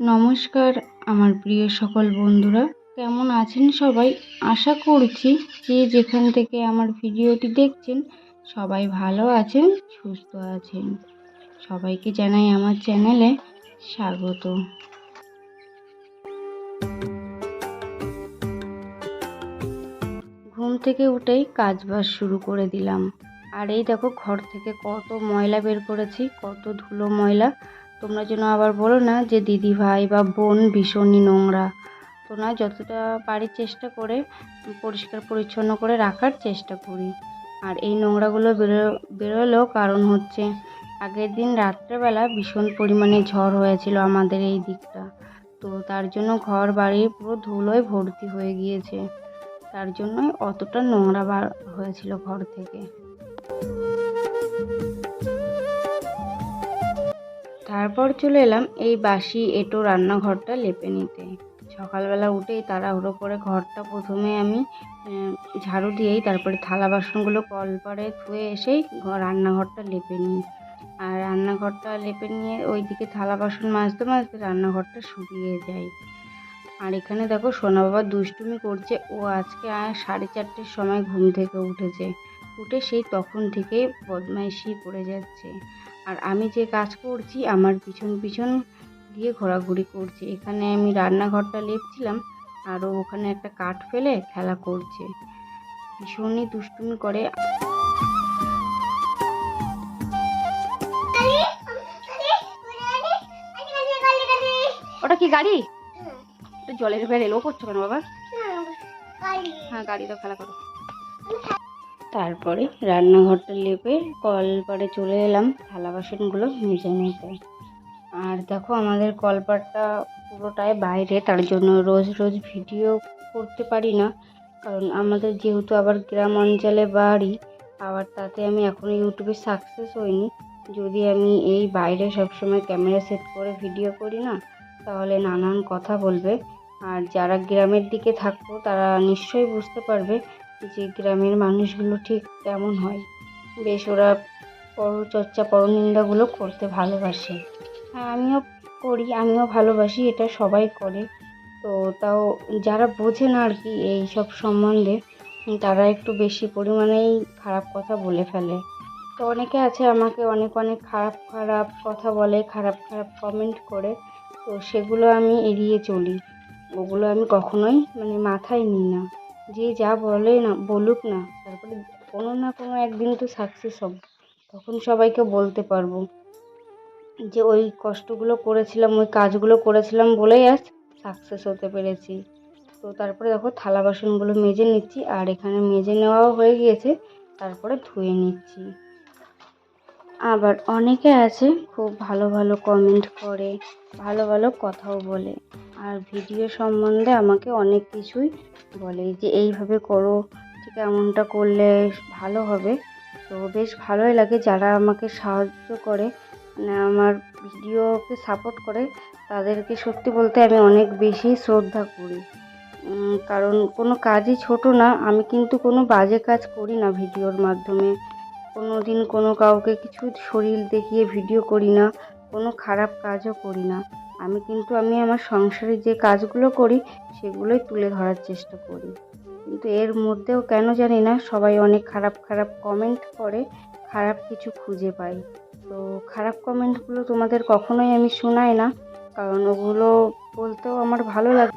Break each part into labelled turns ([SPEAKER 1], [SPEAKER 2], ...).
[SPEAKER 1] নমস্কার, আমার প্রিয় সকল বন্ধুরা। কেমন আছেন সবাই? আশা করছি যে যেখান থেকে আমার ভিডিওটি দেখছেন, সবাই ভালো আছেন, সুস্থ আছেন। সবাইকে জানাই আমার চ্যানেলে স্বাগত। ঘুম থেকে উঠেই কাজবাজ শুরু করে দিলাম। আর এই দেখো, ঘর থেকে কত ময়লা বের করেছি, কত ধুলো ময়লা। তোমরা যেন আবার বলো না যে দিদি ভাই বা বোন ভীষণই নোংরা। তো না যতটা পারি চেষ্টা করে, পরিষ্কার পরিচ্ছন্ন করে রাখার চেষ্টা করি। আর এই নোংরাগুলো বেরো বেরোলেও কারণ হচ্ছে, আগের দিন রাত্রেবেলা ভীষণ পরিমাণে ঝড় হয়েছিল আমাদের এই দিকটা। তো তার জন্য ঘর বাড়ি পুরো ধুলোয় ভর্তি হয়ে গিয়েছে। তার জন্যই অতটা নোংরা বার হয়েছিল ঘর থেকে। তারপর চলে এলাম এই বাসি এঁটো রান্নাঘরটা লেপে নিতে। সকালবেলা উঠেই তাড়াহুড়ো করে ঘরটা প্রথমে আমি ঝাড়ু দিয়েই তারপরে থালা বাসনগুলো কলপারে ধুয়ে এসেই ঘর- রান্নাঘরটা লেপে নিই। আর রান্নাঘরটা লেপে নিয়ে ওইদিকে থালা বাসন মাজতে মাজতে রান্নাঘরটা শুকিয়ে যায়। আর এখানে দেখো সোনা বাবা দুষ্টুমি করছে। ও আজকে সাড়ে চারটের সময় ঘুম থেকে উঠেছে। উঠে সেই তখন থেকেই বদমাইশি করে যাচ্ছে। আর আমি যে কাজ করছি আমার পিছন পিছন দিয়ে ঘোরাঘুরি করছে। এখানে আমি রান্নাঘরটা লেপছিলাম আর ওখানে একটা কাঠ ফেলে খেলা করছে। ভীষণই দুষ্টুমি করে। ওটা কি গাড়ি? ওটা জলের ভেড় এলো করছ কেন বাবা? হ্যাঁ গাড়ি। তো খেলা করো। তারপরে রান্নাঘরটা লেপে কলপাড়ে চলে এলাম থালা বাসনগুলো মেজে নিতে। আর দেখো আমাদের কলপাড়টা পুরোটাই বাইরে, তার জন্য রোজ রোজ ভিডিও করতে পারি না। কারণ আমাদের যেহেতু আবার গ্রাম অঞ্চলে বাড়ি, আবার তাতে আমি এখনও ইউটিউবে সাকসেস হইনি। যদি আমি এই বাইরে সবসময় ক্যামেরা সেট করে ভিডিও করি না, তাহলে নানান কথা বলবে। আর যারা গ্রামের দিকে থাকব, তারা নিশ্চয়ই বুঝতে পারবে যে গ্রামের মানুষগুলো ঠিক তেমন হয়। বেশ, ওরা পরচর্চা, পরনিন্দাগুলো করতে ভালোবাসে। আমিও করি, আমিও ভালোবাসি, এটা সবাই করে। তো তাও যারা বোঝে না আর কি এই সব সম্বন্ধে, তারা একটু বেশি পরিমাণেই খারাপ কথা বলে ফেলে। তো অনেকে আছে আমাকে অনেক অনেক খারাপ খারাপ কথা বলে, খারাপ খারাপ কমেন্ট করে। তো সেগুলো আমি এড়িয়ে চলি। ওগুলো আমি কখনোই মানে মাথায় নিই না। যে যা বলে না, বলুক না, তারপরে কোনো না কোনো একদিন তো সাকসেস হব। তখন সবাইকে বলতে পারব যে ওই কষ্টগুলো করেছিলাম, ওই কাজগুলো করেছিলাম বলেই আজ সাকসেস হতে পেরেছি। তো তারপরে দেখো থালা বাসনগুলো মেজে নিচ্ছি, আর এখানে মেজে নেওয়াও হয়ে গিয়েছে, তারপরে ধুয়ে নিচ্ছি। আবার অনেকে আছে খুব ভালো ভালো কমেন্ট করে, ভালো ভালো কথাও বলে। আর ভিডিও সম্বন্ধে আমাকে অনেক কিছুই বলে যে, এইভাবে করো, ঠিক এমনটা করলে ভালো হবে। তো বেশ ভালোই লাগে যারা আমাকে সাহায্য করে মানে আমার ভিডিওকে সাপোর্ট করে, তাদেরকে সত্যি বলতে আমি অনেক বেশি শ্রদ্ধা করি। কারণ কোনো কাজই ছোট না, আমি কিন্তু কোনো বাজে কাজ করি না ভিডিওর মাধ্যমে। কোনো দিন কোনো কাউকে কিছু শরীর দেখিয়ে ভিডিও করি না, কোনো খারাপ কাজও করি না। আমি কিন্তু আমি আমার সংসারে যে কাজগুলো করি, সেগুলোই তুলে ধরার চেষ্টা করি। কিন্তু এর মধ্যেও কেন জানি না, সবাই অনেক খারাপ খারাপ কমেন্ট করে, খারাপ কিছু খুঁজে পাই। তো খারাপ কমেন্টগুলো তোমাদের কখনোই আমি শোনাই না, কারণ ওগুলো বলতেও আমার ভালো লাগে।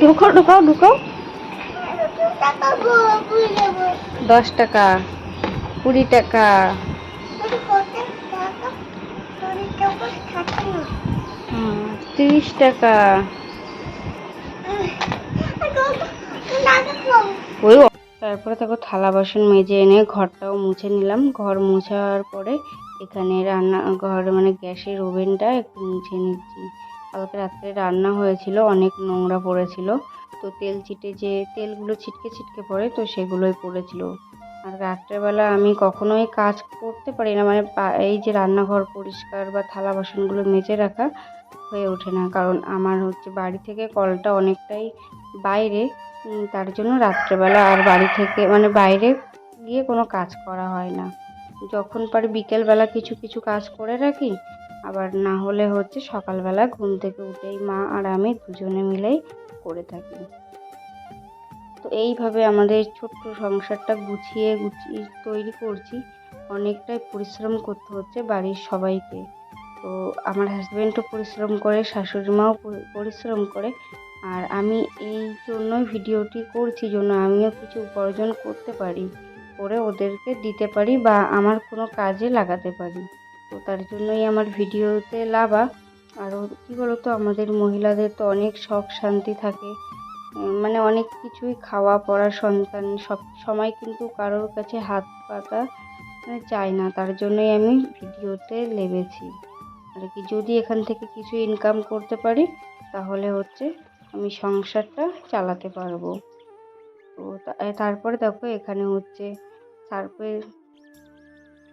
[SPEAKER 1] ঢুকো ঢুকাও ঢুকাও। দশ টাকা, কুড়ি টাকা। তিরিশ টাকা। ওই তারপরে দেখো থালা বাসন মেজে এনে ঘরটাও মুছে নিলাম। ঘর মোছার পরে এখানে রান্না, ঘর মানে গ্যাসের ওভেনটা একটু মুছে নিচ্ছি। কালকে রাত্রে রান্না হয়েছিল, অনেক নোংরা পড়েছিল। তো তেল ছিটে যে, তেলগুলো ছিটকে ছিটকে পড়ে, তো সেগুলোই পড়েছিল। আর রাত্রেবেলা আমি কখনোই কাজ করতে পারি না। মানে এই যে রান্নাঘর পরিষ্কার বা থালা বাসনগুলো মেজে রাখা হয়ে ওঠে না। কারণ আমার হচ্ছে বাড়ি থেকে কলটা অনেকটাই বাইরে তার জন্য রাত্রেবেলা আর বাড়ি থেকে মানে বাইরে গিয়ে কোনো কাজ করা হয় না। যখন পারি বিকেলবেলা কিছু কিছু কাজ করে রাখি, আবার না হলে হচ্ছে সকালবেলা ঘুম থেকে উঠেই মা আর আমি দুজনে মিলেই করে থাকি। তো এইভাবে আমাদের ছোট্ট সংসারটা গুছিয়ে গুছিয়ে তৈরি করছি। অনেকটাই পরিশ্রম করতে হচ্ছে বাড়ির সবাইকে। তো আমার হাজব্যান্ডও পরিশ্রম করে শাশুড়ি মাও পরিশ্রম করে। আর আমি এই জন্যই ভিডিওটি করছি জন্য আমিও কিছু উপার্জন করতে পারি, করে ওদেরকে দিতে পারি বা আমার কোনো কাজে লাগাতে পারি। তো তার জন্যই আমার ভিডিওতে লাভা। আর কী বলতো, আমাদের মহিলাদের তো অনেক শখ শান্তি থাকে। মানে অনেক কিছুই খাওয়া, পড়া, সন্তান, সব সময় কিন্তু কারোর কাছে হাত পাতা মানে চাই না। তার জন্যই আমি ভিডিওতে লেগেছি আর কি যদি এখান থেকে কিছু ইনকাম করতে পারি, তাহলে হচ্ছে আমি সংসারটা চালাতে পারব। তো তারপরে দেখো এখানে হচ্ছে সার্ফের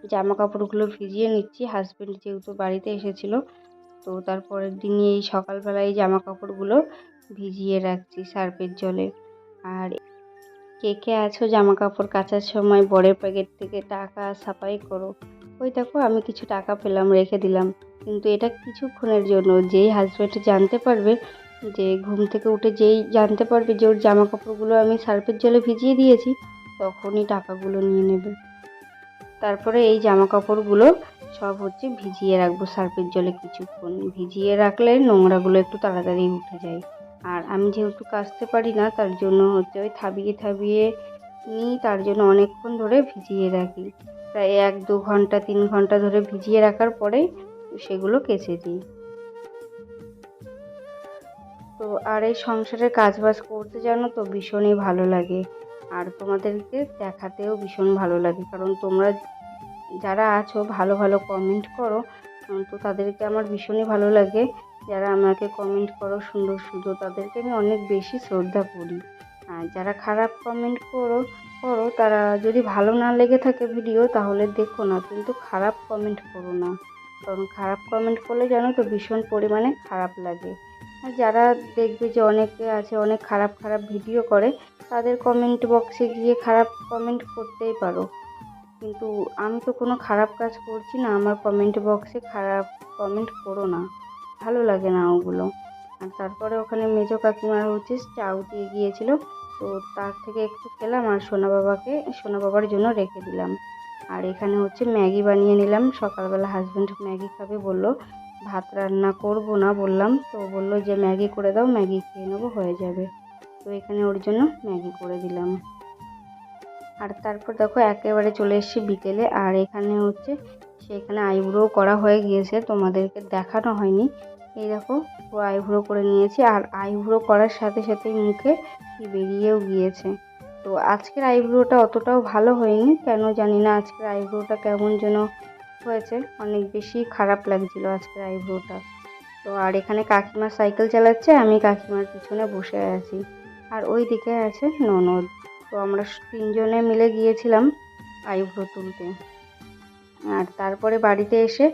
[SPEAKER 1] জামা কাপড়গুলো ভিজিয়ে নিচ্ছি। হাজব্যান্ড যেহেতু বাড়িতে এসেছিল, তো তারপরের দিনই এই সকালবেলায় জামা কাপড়গুলো ভিজিয়ে রাখছি সার্ফের জলে। আর কে কে আছো জামা কাপড় কাচার সময়, বরের প্যাকেট থেকে টাকা সাফাই করো। ওই দেখো, আমি কিছু টাকা পেলাম, রেখে দিলাম। কিন্তু এটা কিছুক্ষণের জন্য। যেই হাজব্যান্ড জানতে পারবে যে, ঘুম থেকে উঠে যেই জানতে পারবে যে, ওর জামা কাপড়গুলো আমি সার্ফের জলে ভিজিয়ে দিয়েছি, তখনই টাকাগুলো নিয়ে নেবে। তারপরে এই জামা কাপড়গুলো সব হচ্ছে ভিজিয়ে রাখব সার্ফের জলে কিছুক্ষণ। ভিজিয়ে রাখলে নোংরাগুলো একটু তাড়াতাড়ি উঠে যায়। আর আমি যেহেতু কাচতে পারি না, তার জন্য হচ্ছে ওই থাবিয়ে থাবিয়ে নিই, তার জন্য অনেকক্ষণ ধরে ভিজিয়ে রাখি। প্রায় এক দু ঘণ্টা, তিন ঘণ্টা ধরে ভিজিয়ে রাখার পরেই সেগুলো কেচে দিই। তো আর এই সংসারের কাজবাজ করতে জানো তো ভীষণই ভালো লাগে। আর তোমাদেরকে দেখাতেও ভীষণ ভালো লাগে। কারণ তোমরা যারা আছো, ভালো ভালো কমেন্ট করো তো তাদেরকে আমার ভীষণই ভালো লাগে। যারা আমাকে কমেন্ট করো সুন্দর সুন্দর, তাদেরকে আমি অনেক বেশি শ্রদ্ধা করি। আর যারা খারাপ কমেন্ট করো করো, তারা যদি ভালো না লেগে থাকে ভিডিও তাহলে দেখো না, কিন্তু খারাপ কমেন্ট করো না। কারণ খারাপ কমেন্ট করলে জানো তো ভীষণ পরিমাণে খারাপ লাগে। আর যারা দেখবে যে অনেকে আছে, অনেক খারাপ খারাপ ভিডিও করে, তাদের কমেন্ট বক্সে গিয়ে খারাপ কমেন্ট করতেই পারো। কিন্তু আমি তো কোনো খারাপ কাজ করছি না, আমার কমেন্ট বক্সে খারাপ কমেন্ট করো না। ভালো লাগে না ওগুলো। আর তারপরে ওখানে মেজো কাকিমার হচ্ছে চাউ দিয়ে গিয়েছিল। তো তার থেকে একটু খেলাম আর সোনা বাবাকে, সোনা বাবার জন্য রেখে দিলাম। আর এখানে হচ্ছে ম্যাগি বানিয়ে নিলাম। সকালবেলা হাজব্যান্ড ম্যাগি খাবে বলল, ভাত রান্না করব না বললাম। তো বলল যে, ম্যাগি করে দাও, ম্যাগি খেয়ে নেব, হয়ে যাবে। তো এখানে ওর জন্য ম্যাগি করে দিলাম। আর তারপর দেখো একেবারে চলে এসেছি বিকেলে। আর এখানে হচ্ছে, সেখানে আইব্রো করা হয়ে গিয়েছে। তোমাদেরকে দেখানো হয়নি। এই দেখো ও আইব্রো করে নিয়েছি। আর আইব্রো করার সাথে সাথে মুখে বেরিয়েও গিয়েছে। তো আজকের আইব্রোটা অতটাও ভালো হয়নি। কেন জানি না আজকের আইব্রোটা কেমন যেন হয়েছে। অনেক বেশি খারাপ লাগছিল আজকের আইব্রোটা তো আর এখানে কাকিমা সাইকেল চালাচ্ছে, আমি কাকিমার পিছনে বসে আছি। আর ওই দিকে আছে ননদ। তো আমরা তিনজনে মিলে গিয়েছিলাম আইব্রো তুলতে। আর তারপরে বাড়িতে এসে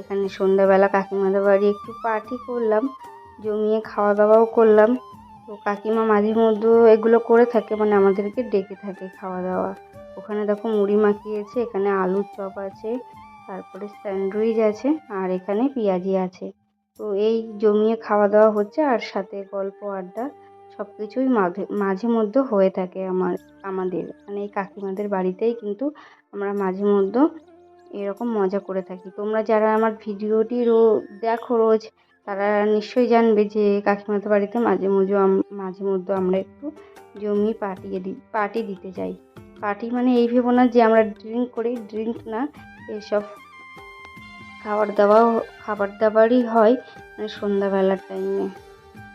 [SPEAKER 1] এখানে সন্ধ্যাবেলা কাকিমাদের বাড়ি একটু পার্টি করলাম, জমিয়ে খাওয়া দাওয়াও করলাম। তো কাকিমা মাঝে মধ্যে এগুলো করে থাকে মানে আমাদেরকে ডেকে থাকে খাওয়া দাওয়া ওখানে দেখো মুড়ি মাখিয়েছে, এখানে আলুর চপ আছে, তারপরে স্যান্ডউইচ আছে, আর এখানে পেঁয়াজি আছে। তো এই জমিয়ে খাওয়া দাওয়া হচ্ছে, আর সাথে গল্প, আড্ডা সব কিছুই মাঝে মাঝে মধ্যে হয়ে থাকে আমার, আমাদের। মানে এই কাকিমাদের বাড়িতেই কিন্তু আমরা মাঝে মধ্যে এরকম মজা করে থাকি। তোমরা যারা আমার ভিডিওটি রো, দেখো রোজ, তারা নিশ্চয়ই জানবে যে কাকিমাদের বাড়িতে মাঝে মধ্যে মাঝে মধ্যে আমরা একটু জমি পাঠিয়ে দিই পার্টি দিতে যাই। পার্টি মানে এই ভেবো না যে আমরা ড্রিঙ্ক করি, ড্রিঙ্ক না, এসব খাবার দাওয়া খাবার দাবারই হয় মানে সন্ধ্যাবেলার টাইমে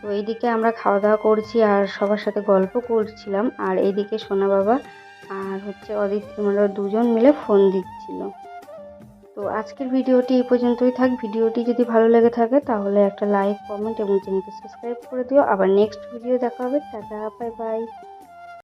[SPEAKER 1] তো এইদিকে আমরা খাওয়া দাওয়া করছি আর সবার সাথে গল্প করছিলাম, আর এইদিকে সোনা বাবা আর হচ্ছে অদিতি আমরা দুজন মিলে ফোন দিচ্ছিল। তো আজকের ভিডিওটি এই পর্যন্তই থাক। ভিডিওটি যদি ভালো লেগে থাকে, তাহলে একটা লাইক কমেন্ট এবং চ্যানেলকে সাবস্ক্রাইব করে দিও। আবার নেক্সট ভিডিও দেখা হবে। Tata bye bye